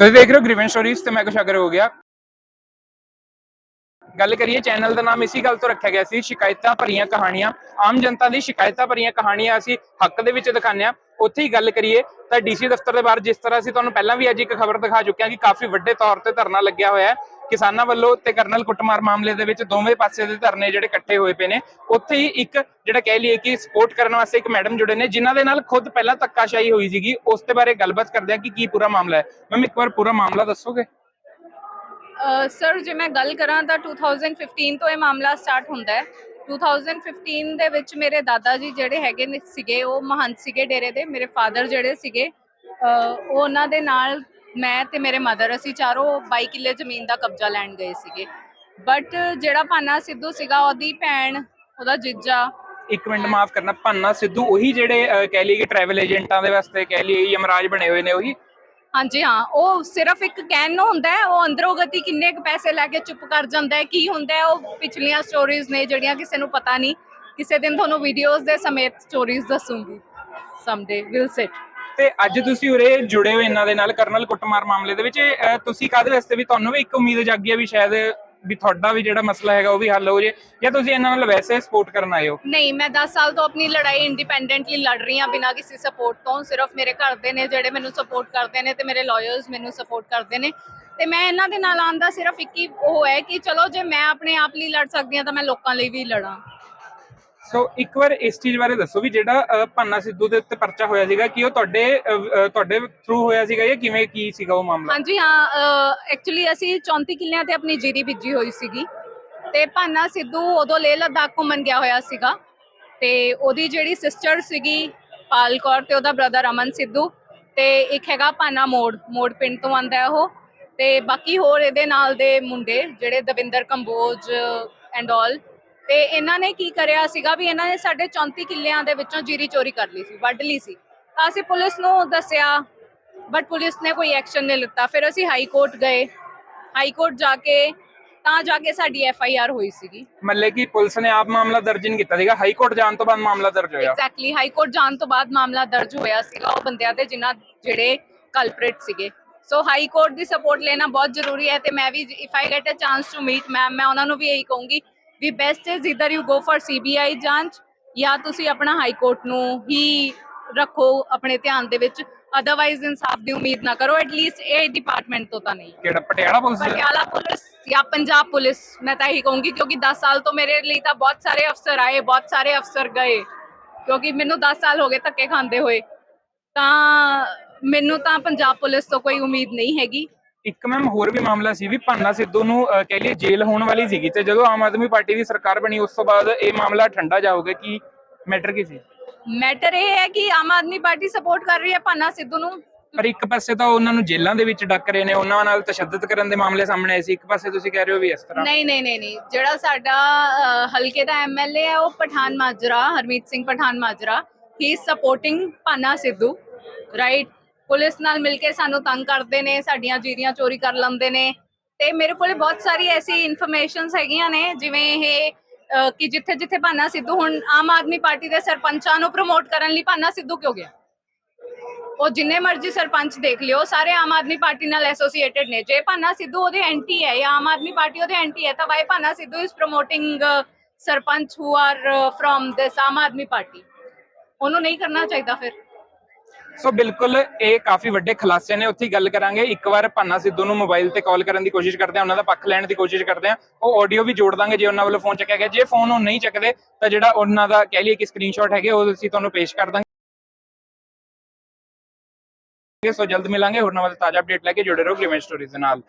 ਤੁਸੀਂ ਦੇਖ ਰਹੇ ਹੋ ਗ੍ਰੀਵਨ ਸਟੋਰੀਜ਼ ਤੇ ਮੈਂ ਕੁਸ਼ਾਗਰ ਹੋ ਗਿਆ। ਗੱਲ ਕਰੀਏ ਚੈਨਲ ਦਾ ਨਾਮ, ਇਸੇ ਗੱਲ ਤੋਂ ਰੱਖਿਆ ਗਿਆ ਸੀ, ਸ਼ਿਕਾਇਤਾਂ ਭਰੀਆਂ ਕਹਾਣੀਆਂ। ਆਮ ਜਨਤਾ ਦੀ ਸ਼ਿਕਾਇਤਾਂ ਭਰੀਆਂ ਕਹਾਣੀਆਂ ਅਸੀਂ ਹੱਕ ਦੇ ਵਿੱਚ ਦਿਖਾਉਂਦੇ ਹਾਂ। ਉੱਥੇ ਹੀ ਗੱਲ ਕਰੀਏ ਤਾਂ ਡੀਸੀ ਦਫ਼ਤਰ ਦੇ ਬਾਹਰ ਜਿਸ ਤਰ੍ਹਾਂ ਅਸੀਂ ਤੁਹਾਨੂੰ ਪਹਿਲਾਂ ਵੀ ਅੱਜ ਇੱਕ ਖਬਰ ਦਿਖਾ ਚੁੱਕੇ ਹਾਂ ਕਿ ਕਾਫੀ ਵੱਡੇ ਤੌਰ ਤੇ ਧਰਨਾ ਲੱਗਿਆ ਹੋਇਆ ਹੈ। ਕਿਸਾਨਾਂ ਵੱਲੋਂ ਤੇ ਕਰਨਲ ਕੁੱਟਮਾਰ ਮਾਮਲੇ ਦੇ ਵਿੱਚ ਦੋਵੇਂ ਪਾਸੇ ਦੇ ਧਰਨੇ ਜਿਹੜੇ ਇਕੱਠੇ ਹੋਏ ਪਏ ਨੇ, ਉੱਥੇ ਹੀ ਇੱਕ ਜਿਹੜਾ ਕਹਿ ਲਈਏ ਕਿ ਸਪੋਰਟ ਕਰਨ ਵਾਸਤੇ ਇੱਕ ਮੈਡਮ ਜੁੜੇ ਨੇ, ਜਿਨ੍ਹਾਂ ਦੇ ਨਾਲ ਖੁਦ ਪਹਿਲਾਂ ਧੱਕਾਸ਼ਾਹੀ ਹੋਈ ਸੀਗੀ, ਉਸ ਦੇ ਬਾਰੇ ਗੱਲਬਾਤ ਕਰਦੇ ਹਾਂ ਕਿ ਕੀ ਪੂਰਾ ਮਾਮਲਾ ਹੈ। ਮੈਮ, ਇੱਕ ਵਾਰ ਪੂਰਾ ਮਾਮਲਾ ਦੱਸੋਗੇ? ਸਰ, ਜੇ ਮੈਂ ਗੱਲ ਕਰਾਂ ਤਾਂ 2015 ਤੋਂ ਇਹ ਮਾਮਲਾ ਸਟਾਰਟ ਹੁੰਦਾ ਹੈ। 2015 ਦੇ ਵਿੱਚ ਮੇਰੇ ਦਾਦਾ ਜੀ ਜਿਹੜੇ ਹੈਗੇ ਨੇ ਸੀਗੇ, ਉਹ ਮਹੰਤ ਸੀਗੇ ਡੇਰੇ ਦੇ, ਮੇਰੇ ਫਾਦਰ ਜਿਹੜੇ ਸੀਗੇ ਉਹ ਉਹਨਾਂ ਦੇ ਨਾਲ ਮੈਂ ਤੇ ਮੇਰੇ ਮਦਰ ਅਸੀਂ ਚਾਰੋਂ 22 ਕਿੱਲੇ ਜ਼ਮੀਨ ਦਾ ਕਬਜ਼ਾ ਲੈਣ ਗਏ ਸੀਗੇ। ਬਟ ਜਿਹੜਾ ਭਾਨਾ ਸਿੱਧੂ ਸੀਗਾ ਉਹਦੀ ਭੈਣ ਉਹਦਾ ਜੀਜਾ। ਇੱਕ ਮਿੰਟ ਮਾਫ ਕਰਨਾ ਪੰਨਾ ਸਿੱਧੂ ਉਹੀ ਜਿਹੜੇ ਅਹ, ਕਹਿ ਲਈਏ ਕਿ ਟਰੈਵਲ ਏਜੰਟਾਂ ਦੇ ਵਾਸਤੇ ਕਹਿ ਲਈਏ ਯਮਰਾਜ ਬਣੇ ਹੋਏ ਨੇ ਉਹੀ? ਹਾਂਜੀ ਹਾਂ ਉਹ ਸਿਰਫ ਇੱਕ ਕਹਿਣ ਨੂੰ ਹੁੰਦਾ ਹੈ ਉਹ ਅੰਦਰੋਂ ਗਤੀ ਕਿੰਨੇ ਕੁ ਪੈਸੇ ਲੈ ਕੇ ਚੁੱਪ ਕਰ ਜਾਂਦਾ ਹੈ ਕੀ ਹੁੰਦਾ ਹੈ ਉਹ ਪਿਛਲੀਆਂ ਸਟੋਰੀਜ਼ ਨੇ ਜਿਹੜੀਆਂ ਕਿਸੇ ਨੂੰ ਪਤਾ ਨਹੀਂ। ਕਿਸੇ ਦਿਨ ਤੁਹਾਨੂੰ ਵੀਡੀਓਜ਼ ਦੇ ਸਮੇਤ ਸਟੋਰੀਜ਼ ਦੱਸੂਗੀ। ਸਮਡੇ ਵਿਲ ਸਿਟ ਤੇ ਅੱਜ ਤੁਸੀਂ ਉਰੇ ਜੁੜੇ ਹੋ ਇਹਨਾਂ ਦੇ ਨਾਲ ਕਰਨਲ ਕੁੱਟਮਾਰ ਮਾਮਲੇ ਦੇ ਵਿੱਚ। ਇਹ, ਅਹ, ਤੁਸੀਂ ਕਾਹਦੇ ਵਾਸਤੇ ਵੀ ਤੁਹਾਨੂੰ ਵੀ ਇੱਕ ਉਮੀਦ ਜਾਗੀ ਹੈ ਵੀ ਸ਼ਾਇਦ ਵੀ ਤੁਹਾਡਾ ਵੀ ਜਿਹੜਾ ਮਸਲਾ ਹੈਗਾ ਉਹ ਵੀ ਹੱਲ ਹੋ ਜੇ ਜਾਂ ਤੁਸੀਂ ਇਹਨਾਂ ਨਾਲ ਵੈਸੇ ਸਪੋਰਟ ਕਰਨ ਆਏ ਹੋ? ਨਹੀਂ ਮੈਂ 10 ਸਾਲ ਤੋਂ ਆਪਣੀ ਲੜਾਈ ਇੰਡੀਪੈਂਡੈਂਟਲੀ ਲੜ ਰਹੀ ਹਾਂ ਬਿਨਾਂ ਕਿਸੇ ਸਪੋਰਟ ਤੋਂ। ਸਿਰਫ ਮੇਰੇ ਘਰ ਦੇ ਨੇ ਜਿਹੜੇ ਮੈਨੂੰ ਸਪੋਰਟ ਕਰਦੇ ਨੇ ਤੇ ਮੇਰੇ ਲਾਇਰਸ ਮੈਨੂੰ ਸਪੋਰਟ ਕਰਦੇ ਨੇ। ਤੇ ਮੈਂ ਇਹਨਾਂ ਦੇ ਨਾਲ ਆਉਣ ਦਾ ਸਿਰਫ ਇੱਕ ਹੀ ਉਹ ਹੈ ਕਿ ਚਲੋ ਜੇ ਮੈਂ ਆਪਣੇ ਆਪ ਲਈ ਲੜ ਸਕਦੀ ਹਾਂ ਤਾਂ ਮੈਂ ਲੋਕਾਂ ਲਈ ਵੀ ਲੜਾਂ। ਸੋ ਇੱਕ ਵਾਰ ਇਸ ਚੀਜ਼ ਬਾਰੇ ਦੱਸੋ ਵੀ ਜਿਹੜਾ ਪੰਨਾ ਸਿੱਧੂ ਦੇ ਉੱਤੇ ਪਰਚਾ ਹੋਇਆ ਸੀਗਾ, ਕਿ ਉਹ ਤੁਹਾਡੇ ਤੁਹਾਡੇ ਥਰੂ ਹੋਇਆ ਸੀਗਾ ਜਾਂ ਕਿਵੇਂ, ਕੀ ਸੀਗਾ ਉਹ ਮਾਮਲਾ? ਹਾਂਜੀ, ਹਾਂ ਐਕਚੁਅਲੀ ਅਸੀਂ 34 ਕਿੱਲਿਆਂ ਤੇ ਆਪਣੀ ਜੀਰੀ ਬੀਜੀ ਹੋਈ ਸੀਗੀ। ਤੇ ਭਾਨਾ ਸਿੱਧੂ ਉਦੋਂ ਲੇਹ ਲਦਾਖ ਘੁੰਮਣ ਗਿਆ ਹੋਇਆ ਸੀਗਾ। ਤੇ ਉਹਦੀ ਜਿਹੜੀ ਸਿਸਟਰ ਸੀਗੀ ਪਾਲ ਕੌਰ ਤੇ ਉਹਦਾ ਬ੍ਰਦਰ ਅਮਨ ਸਿੱਧੂ। ਤੇ ਇੱਕ ਹੈਗਾ ਭਾਨਾ ਮੋੜ ਮੋੜ ਪਿੰਡ ਤੋਂ ਆਂਦਾ ਉਹ। ਤੇ ਬਾਕੀ ਹੋਰ ਇਹਦੇ ਨਾਲ ਦੇ ਮੁੰਡੇ, ਜਿਹੜੇ ਦਵਿੰਦਰ ਕੰਬੋਜ ਐਂਡ ਆਲ ਤੇ ਇਹਨਾਂ ਨੇ ਕੀ ਕਰਿਆ ਸੀਗਾ ਵੀ ਇਹਨਾਂ ਨੇ ਸਾਡੇ 34 ਕਿੱਲਿਆਂ ਦੇ ਵਿੱਚੋਂ ਜੀਰੀ ਚੋਰੀ ਕਰ ਲਈ ਸੀ ਵੱਢ ਲਈ ਸੀ। ਤਾਂ ਅਸੀਂ ਪੁਲਿਸ ਨੂੰ ਦੱਸਿਆ ਬਟ ਪੁਲਿਸ ਨੇ ਕੋਈ ਐਕਸ਼ਨ ਨਹੀਂ ਲਿੱਤਾ। ਫਿਰ ਅਸੀਂ ਹਾਈ ਕੋਰਟ ਗਏ। ਹਾਈ ਕੋਰਟ ਜਾ ਕੇ ਤਾਂ ਜਾ ਕੇ ਸਾਡੀ ਐਫ ਆਈ ਆਰ ਹੋਈ ਸੀਗੀ। ਮਤਲਬ ਕਿ ਪੁਲਿਸ ਨੇ ਆਪ ਮਾਮਲਾ ਦਰਜ ਨਹੀਂ ਕੀਤਾ ਸੀਗਾ? ਹਾਈ ਕੋਰਟ ਜਾਣ ਤੋਂ ਬਾਅਦ ਮਾਮਲਾ ਦਰਜ ਹੋਇਆ। ਐਗਜ਼ੈਕਟਲੀ ਹਾਈ ਕੋਰਟ ਜਾਣ ਤੋਂ ਬਾਅਦ ਮਾਮਲਾ ਦਰਜ ਹੋਇਆ ਸੀਗਾ ਉਹ ਬੰਦਿਆਂ ਤੇ ਜਿਨ੍ਹਾਂ ਜਿਹੜੇ ਕਲਪ੍ਰੇਟ ਸੀਗੇ। ਸੋ ਹਾਈ ਕੋਰਟ ਦੀ ਸਪੋਰਟ ਲੈਣਾ ਬਹੁਤ ਜ਼ਰੂਰੀ ਹੈ ਤੇ ਮੈਂ ਵੀ if I get a chance to meet ma'am ਮੈਂ ਉਹਨਾਂ ਨੂੰ ਵੀ ਇਹੀ ਕਹੂੰਗੀ ਵੀ best is either you go for CBI ਜਾਂਚ ਜਾਂ ਤੁਸੀਂ ਆਪਣਾ ਹਾਈ ਕੋਰਟ ਨੂੰ ਹੀ ਰੱਖੋ ਆਪਣੇ ਧਿਆਨ ਦੇ ਵਿੱਚ। ਅਦਰਵਾਈਜ਼ ਇਨਸਾਫ ਦੀ ਉਮੀਦ ਨਾ ਕਰੋ। ਐਟਲੀਸਟ ਇਹ ਡਿਪਾਰਟਮੈਂਟ ਤੋਂ ਤਾਂ ਨਹੀਂ। ਕਿਹੜਾ ਪਟਿਆਲਾ ਪੁਲਿਸ? ਪਟਿਆਲਾ ਪੁਲਿਸ ਜਾਂ ਪੰਜਾਬ ਪੁਲਿਸ ਮੈਂ ਤਾਂ ਇਹੀ ਕਹੂੰਗੀ ਕਿਉਂਕਿ 10 ਸਾਲ ਤੋਂ ਮੇਰੇ ਲਈ ਤਾਂ ਬਹੁਤ ਸਾਰੇ ਅਫਸਰ ਆਏ ਬਹੁਤ ਸਾਰੇ ਅਫਸਰ ਗਏ। ਕਿਉਂਕਿ ਮੈਨੂੰ 10 ਸਾਲ ਹੋ ਗਏ ਧੱਕੇ ਖਾਂਦੇ ਹੋਏ। ਤਾਂ ਮੈਨੂੰ ਤਾਂ ਪੰਜਾਬ ਪੁਲਿਸ ਤੋਂ ਕੋਈ ਉਮੀਦ ਨਹੀਂ ਹੈਗੀ। ਇੱਕ ਮੈਮ ਹੋਰ ਵੀ ਮਾਮਲਾ ਸੀ ਵੀ ਪੰਨਾ ਸਿੱਧੂ ਨੂੰ ਕਹਿ ਲਈਏ ਜੇਲ੍ਹ ਹੋਣ ਵਾਲੀ ਸੀਗੀ ਤੇ ਜਦੋਂ ਆਮ ਆਦਮੀ ਪਾਰਟੀ ਦੀ ਸਰਕਾਰ ਬਣੀ ਉਸ ਤੋਂ ਬਾਅਦ ਇਹ ਮਾਮਲਾ ਠੰਡਾ ਜਾਊਗਾ ਕਿ ਮੈਟਰ ਕੀ ਸੀ? ਮੈਟਰ ਇਹ ਹੈ ਕਿ ਆਮ ਆਦਮੀ ਪਾਰਟੀ ਸਪੋਰਟ ਕਰ ਰਹੀ ਹੈ ਭਾਨਾ ਸਿੱਧੂ ਨੂੰ। ਪਰ ਇੱਕ ਪਾਸੇ ਤਾਂ ਉਹਨਾਂ ਨੂੰ ਜੇਲ੍ਹਾਂ ਦੇ ਵਿੱਚ ਡੱਕ ਰਹੇ ਨੇ ਉਹਨਾਂ ਨਾਲ ਤਸ਼ੱਦਦ ਕਰਨ ਦੇ ਮਾਮਲੇ ਸਾਹਮਣੇ ਆਏ ਸੀ। ਇੱਕ ਪਾਸੇ ਤੁਸੀਂ ਕਹਿ ਰਹੇ ਹੋ ਵੀ ਇਸ ਤਰ੍ਹਾਂ। ਨਹੀਂ ਨਹੀਂ ਨਹੀਂ ਨਹੀਂ। ਜਿਹੜਾ ਸਾਡਾ ਹਲਕੇ ਦਾ ਐਮਐਲਏ ਹੈ ਉਹ Pathan Majra Harmeet Singh Pathan Majra. He is supporting Bhana Sidhu right police ਨਾਲ ਮਿਲ ਕੇ ਸਾਨੂੰ ਤੰਗ ਕਰਦੇ ਨੇ, ਸਾਡੀਆਂ ਜੀਰੀਆਂ ਚੋਰੀ ਕਰ ਲੈਂਦੇ ਨੇ ਤੇ ਮੇਰੇ ਕੋਲੇ ਬਹੁਤ ਸਾਰੀ ਐਸੀ ਇਨਫੋਰਮੇਸ਼ਨਸ ਹੈਗੀਆਂ ਨੇ, ਜਿਵੇਂ ਇਹ ਕਿ ਜਿੱਥੇ ਜਿੱਥੇ ਭਾਨਾ ਸਿੱਧੂ ਹੁਣ ਆਮ ਆਦਮੀ ਪਾਰਟੀ ਦੇ ਸਰਪੰਚਾਂ ਨੂੰ ਪ੍ਰਮੋਟ ਕਰਨ ਲਈ ਭਾਨਾ ਸਿੱਧੂ ਕਿਉਂ ਗਿਆ? ਉਹ ਜਿੰਨੇ ਮਰਜ਼ੀ ਸਰਪੰਚ ਦੇਖ ਲਿਓ, ਸਾਰੇ ਆਮ ਆਦਮੀ ਪਾਰਟੀ ਨਾਲ ਐਸੋਸੀਏਟਡ ਨੇ। ਜੇ ਭਾਨਾ ਸਿੱਧੂ ਉਹਦੇ ਐਂਟੀ ਹੈ ਜਾਂ ਆਮ ਆਦਮੀ ਪਾਰਟੀ ਉਹਦੇ ਐਂਟੀ ਹੈ, ਤਾਂ why Bhana Sidhu is promoting sarpanch who are from this Aam Aadmi Party? ਉਹਨੂੰ ਨਹੀਂ ਕਰਨਾ ਚਾਹੀਦਾ ਫਿਰ। ਸੋ ਬਿਲਕੁਲ ਇਹ ਕਾਫੀ ਵੱਡੇ ਖੁਲਾਸੇ ਨੇ। ਉੱਥੇ ਗੱਲ ਕਰਾਂਗੇ। ਇੱਕ ਵਾਰ ਪੰਨਾ ਸਿੱਧੂ ਨੂੰ ਮੋਬਾਈਲ ਤੇ ਕਾਲ ਕਰਨ ਦੀ ਕੋਸ਼ਿਸ਼ ਕਰਦੇ ਆ ਉਹਨਾਂ ਦਾ ਪੱਖ ਲੈਣ ਦੀ ਕੋਸ਼ਿਸ਼ ਕਰਦੇ ਆ ਉਹ ਆਡੀਓ ਵੀ ਜੋੜ ਦਾਂਗੇ। ਜੇ ਉਹਨਾਂ ਵੱਲੋਂ ਫੋਨ ਚੱਕਿਆ ਗਿਆ। ਜੇ ਫੋਨ ਉਹ ਨਹੀਂ ਚੱਕਦੇ, ਤਾਂ ਜਿਹੜਾ ਉਹਨਾਂ ਦਾ ਕਹਿ ਲਈਏ ਕਿ ਸਕਰੀਨਸ਼ਾਟ ਹੈਗੇ, ਉਹ ਅਸੀਂ ਤੁਹਾਨੂੰ ਪੇਸ਼ ਕਰ ਦਾਂਗੇ। ਸੋ ਜਲਦ ਮਿਲਾਂਗੇ। ਹੋਰ ਨਵਾਂ ਤਾਜ਼ਾ ਅਪਡੇਟ ਲੈ ਕੇ ਜੁੜੇ ਰਹੋ ਗੇਮ ਸਟੋਰੀਜ਼ ਦੇ ਨਾਲ।